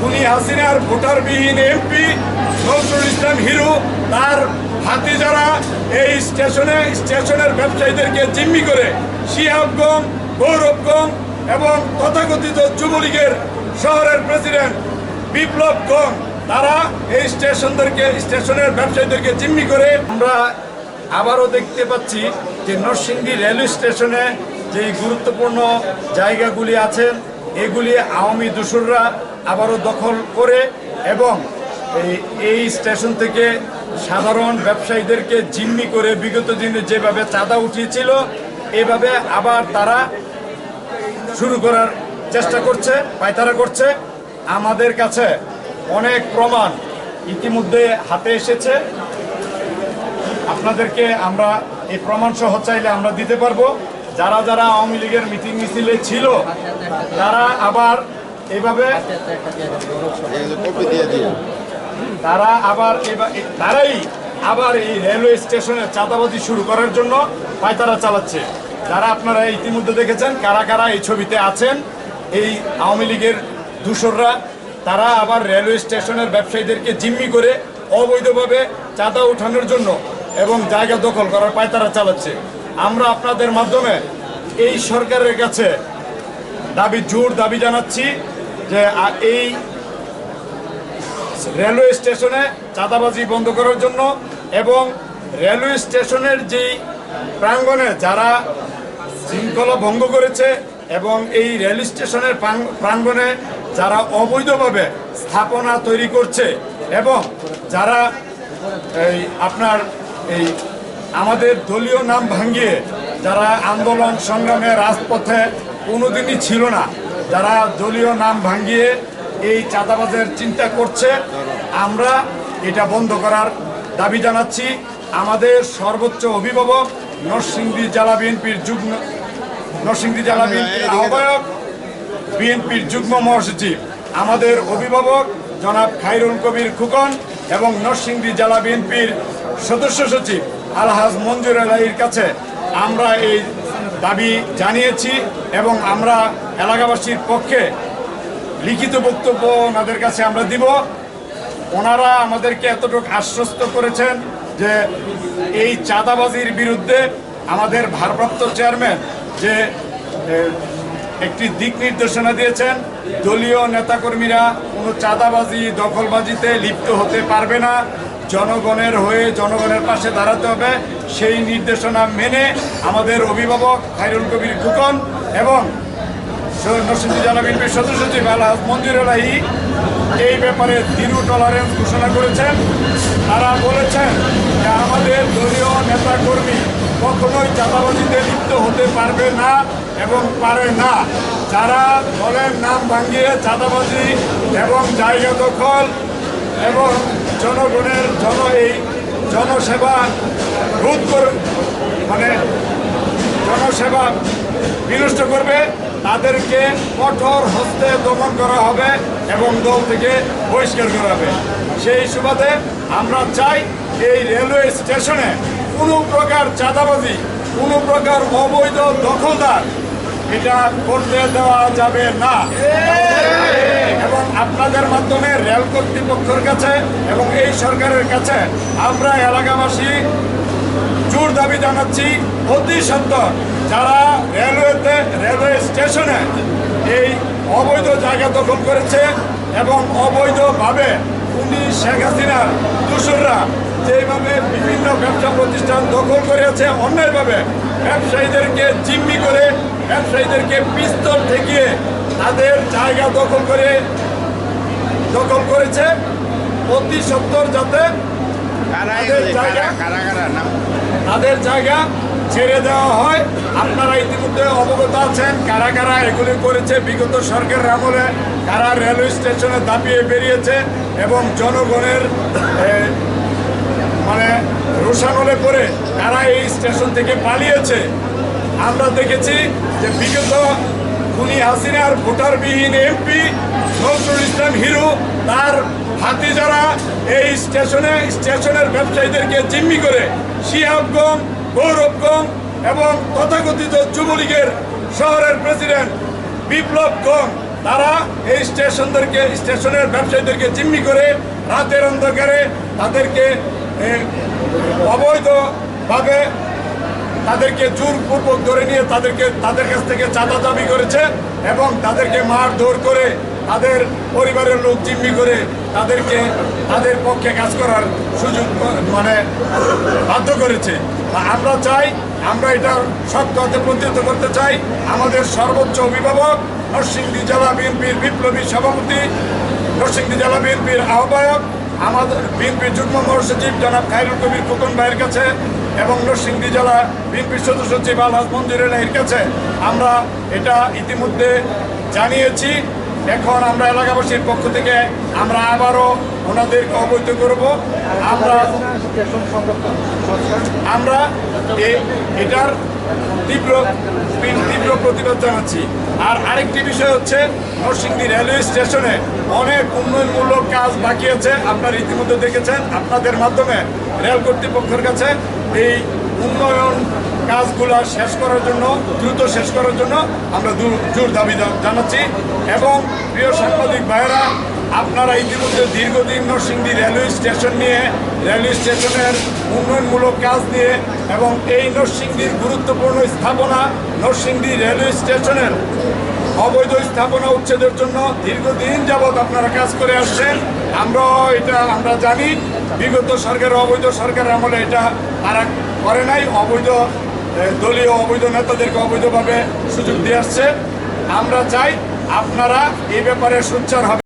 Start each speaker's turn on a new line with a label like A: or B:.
A: খুনি হাসিনার ভোটারবিহীন এমপি, নজরুল ইসলাম হিরু, তার হাতি যারা এই স্টেশনে, স্টেশনের ব্যবসায়ীদেরকে জিম্মি করে শিহাবগঞ্জ গৌরবগঞ্জ এবং তথাকথিত যুবলীগের শহরের প্রেসিডেন্ট বিপ্লব গং, তারা এই স্টেশনদেরকে, স্টেশনের ব্যবসায়ীদেরকে জিম্মি করে। আমরা আবারও দেখতে পাচ্ছি যে নরসিংদী রেলওয়ে স্টেশনে যে গুরুত্বপূর্ণ জায়গাগুলি আছেন, এগুলি আওয়ামী দোসররা আবারও দখল করে এবং এই স্টেশন থেকে সাধারণ ব্যবসায়ীদেরকে জিম্মি করে বিগত দিনে যেভাবে চাঁদা উঠিয়েছিল, এভাবে আবার তারা শুরু করার চেষ্টা করছে, পায়তারা করছে। আমাদের কাছে অনেক প্রমাণ ইতিমধ্যে হাতে এসেছে। আপনাদেরকে আমরা এই প্রমাণ সহ চাইলে আমরা দিতে পারব। যারা যারা আওয়ামী লীগের মিটিং মিছিলে ছিল, তারা আবার
B: দিন
A: তারা আবার তারাই আবার এই রেলওয়ে স্টেশনে চাঁদাবাজি শুরু করার জন্য পায়তারা চালাচ্ছে। যারা আপনারা ইতিমধ্যে দেখেছেন, কারা কারা এই ছবিতে আছেন, এই আওয়ামী লীগের দূষররা, তারা আবার রেলওয়ে স্টেশনের ব্যবসায়ীদেরকে জিম্মি করে অবৈধভাবে চাঁদা উঠানোর জন্য এবং জায়গা দখল করার পায়তারা চালাচ্ছে। আমরা আপনাদের মাধ্যমে এই সরকারের কাছে দাবি, জোর দাবি জানাচ্ছি যে এই রেলওয়ে স্টেশনে চাঁদাবাজি বন্ধ করার জন্য এবং রেলওয়ে স্টেশনের যেই প্রাঙ্গণে যারা শৃঙ্খলা ভঙ্গ করেছে এবং এই রেল স্টেশনের প্রাং- প্রাঙ্গণে যারা অবৈধভাবে স্থাপনা তৈরি করছে এবং যারা এই আপনার এই আমাদের দলীয় নাম ভাঙিয়ে যারা আন্দোলন সংগ্রামে রাজপথে কোনোদিনই ছিল না যারা দলীয় নাম ভাঙিয়ে এই চাঁদাবাজের চিন্তা করছে আমরা এটা বন্ধ করার দাবি জানাচ্ছি। আমাদের সর্বোচ্চ অভিভাবক নরসিংদী জেলা বিএনপির যুগ্ম নরসিংদী জেলা বিএনপির আহ্বায়ক বিএনপির যুগ্ম মহাসচিব। আমাদের অভিভাবক জনাব খাইরুল কবির খুকন এবং নরসিংদী জেলা বিএনপির সদস্য সচিব আলহাজ মঞ্জুর আলাইয়ের কাছে আমরা এই দাবি জানিয়েছি এবং আমরা এলাকাবাসীর পক্ষে লিখিত বক্তব্য ওনাদের কাছে আমরা দিব। ওনারা আমাদেরকে এতটুকু আশ্বস্ত করেছেন যে এই চাঁদাবাজির বিরুদ্ধে আমাদের ভারপ্রাপ্ত চেয়ারম্যান যে একটি দিক নির্দেশনা দিয়েছেন, দলীয় নেতাকর্মীরা কোনো চাঁদাবাজি, দখলবাজিতে লিপ্ত হতে পারবে না। জনগণের হয়ে জনগণের পাশে দাঁড়াতে হবে। সেই নির্দেশনা মেনে আমাদের অভিভাবক খাইরুল কবির খুকন এবং নরসিংদী জেলা বিএনপির সদস্য সচিব আলহাজ মঞ্জুর এলাহি এই ব্যাপারে জিরো টলারেন্স ঘোষণা করেছেন। তারা বলেছেন যে আমাদের দলীয় নেতাকর্মী কখনোই চাঁদাবাজিতে লিপ্ত হতে পারবে না এবং পারে না। যারা দলের নাম ভাঙিয়ে চাঁদাবাজি এবং জায়গা দখল এবং জনগণের জন এই জনসেবা রোধ করে মানে জনসেবা বিনষ্ট করবে, তাদেরকে কঠোর হস্তে দমন করা হবে এবং দল থেকে বহিষ্কার করা হবে। সেই সুবাদে আমরা চাই এই রেলওয়ে স্টেশনে কোনো প্রকার চাঁদাবাজি, কোনো প্রকার অবৈধ দখলদার এটা করতে দেওয়া যাবে না। আপনাদের মাধ্যমে রেল কর্তৃপক্ষের কাছে এবং এই সরকারের কাছে আমরা এলাকাবাসী জোর দাবি জানাচ্ছি, অতি সত্তর যারা রেলওয়েতে, রেলওয়ে স্টেশনে এই অবৈধ জায়গা দখল করেছে এবং অবৈধভাবে উনি শেখ হাসিনার দোসররা যেভাবে বিভিন্ন ব্যবসা প্রতিষ্ঠান দখল করেছে, অন্যায়ভাবে ব্যবসায়ীদেরকে জিম্মি করে, ব্যবসায়ীদেরকে পিস্তল ঠেকিয়ে তাদের জায়গা দখল করে দখল করেছে অতি সত্তর যাতে তাদের জায়গা? তাদের জায়গা ছেড়ে দেওয়া হয়। আপনারা ইতিমধ্যে অবগত আছেন কারা কারা এগুলি করেছে। বিগত সরকারের আমলে কারা রেলওয়ে স্টেশনে দাপিয়ে বেরিয়েছে এবং জনগণের মানে রোষানলে করে তারা এই স্টেশন থেকে পালিয়েছে। আমরা দেখেছি যে বিগত খুনি হাসিনার ভোটারবিহীন এমপি নজরুল ইসলাম হিরু, তার হাতি যারা এই স্টেশনে, স্টেশনের ব্যবসায়ীদেরকে জিম্মি করে শিহাবগঞ্জ গৌরবগঞ্জ এবং তথাকথিত যুবলীগের শহরের প্রেসিডেন্ট বিপ্লব গং, তারা এই স্টেশনদেরকে, স্টেশনের ব্যবসায়ীদেরকে জিম্মি করে রাতের অন্ধকারে তাদেরকে অবৈধভাবে তাদেরকে জোরপূর্বক ধরে নিয়ে তাদেরকে, তাদের কাছ থেকে চাঁদা দাবি করেছে এবং তাদেরকে মারধর করে তাদের পরিবারের লোক জিম্মি করে তাদেরকে, তাদের পক্ষে কাজ করার সুযোগ মানে বাধ্য করেছে। আমরা চাই, আমরা এটা শক্ত হাতে প্রতিহত করতে চাই। আমাদের সর্বোচ্চ অভিভাবক নরসিংদী জেলা বিএনপির বিপ্লবী সভাপতি, নরসিংদী জেলা বিএনপির আহ্বায়ক, আমাদের বিএনপির যুগ্ম মহাসচিব জনাব খায়রুল কবির খোকন ভাইয়ের কাছে এবং নরসিংদী জেলা বিএনপির সদস্য সচিব আলহাজ মঞ্জুর এলাহির কাছে। আমরা এটা ইতিমধ্যে জানিয়েছি। এখন আমরা এলাকাবাসীর পক্ষ থেকে আমরা আবারও ওনাদেরকে অবৈধ করব। আমরা আমরা এটার তীব্র তীব্র প্রতিবাদ জানাচ্ছি। আর আরেকটি বিষয় হচ্ছে, নরসিংদী রেলওয়ে স্টেশনে অনেক উন্নয়নমূলক কাজ বাকি আছে। আপনারা ইতিমধ্যে দেখেছেন, আপনাদের মাধ্যমে রেল কর্তৃপক্ষের কাছে এই উন্নয়ন কাজগুলো শেষ করার জন্য, দ্রুত শেষ করার জন্য আমরা জোর দাবি জানাচ্ছি। এবং প্রিয় সাংবাদিক ভাইয়েরা, আপনারা ইতিমধ্যে দীর্ঘদিন নরসিংদী রেলওয়ে স্টেশন নিয়ে, রেলওয়ে স্টেশনের উন্নয়নমূলক কাজ নিয়ে এবং এই নরসিংদীর গুরুত্বপূর্ণ স্থাপনা নরসিংদী রেলওয়ে স্টেশনের অবৈধ স্থাপনা উচ্ছেদের জন্য দীর্ঘদিন যাবৎ আপনারা কাজ করে আসছেন। আমরাও এটা আমরা জানি, বিগত সরকার অবৈধ সরকারের আমলে এটা তারা করে নাই, অবৈধ দলীয় অবৈধ নেতাদেরকে অবৈধভাবে সুযোগ দিয়ে আসছে। আমরা চাই আপনারা এই ব্যাপারে সোচ্চার হবে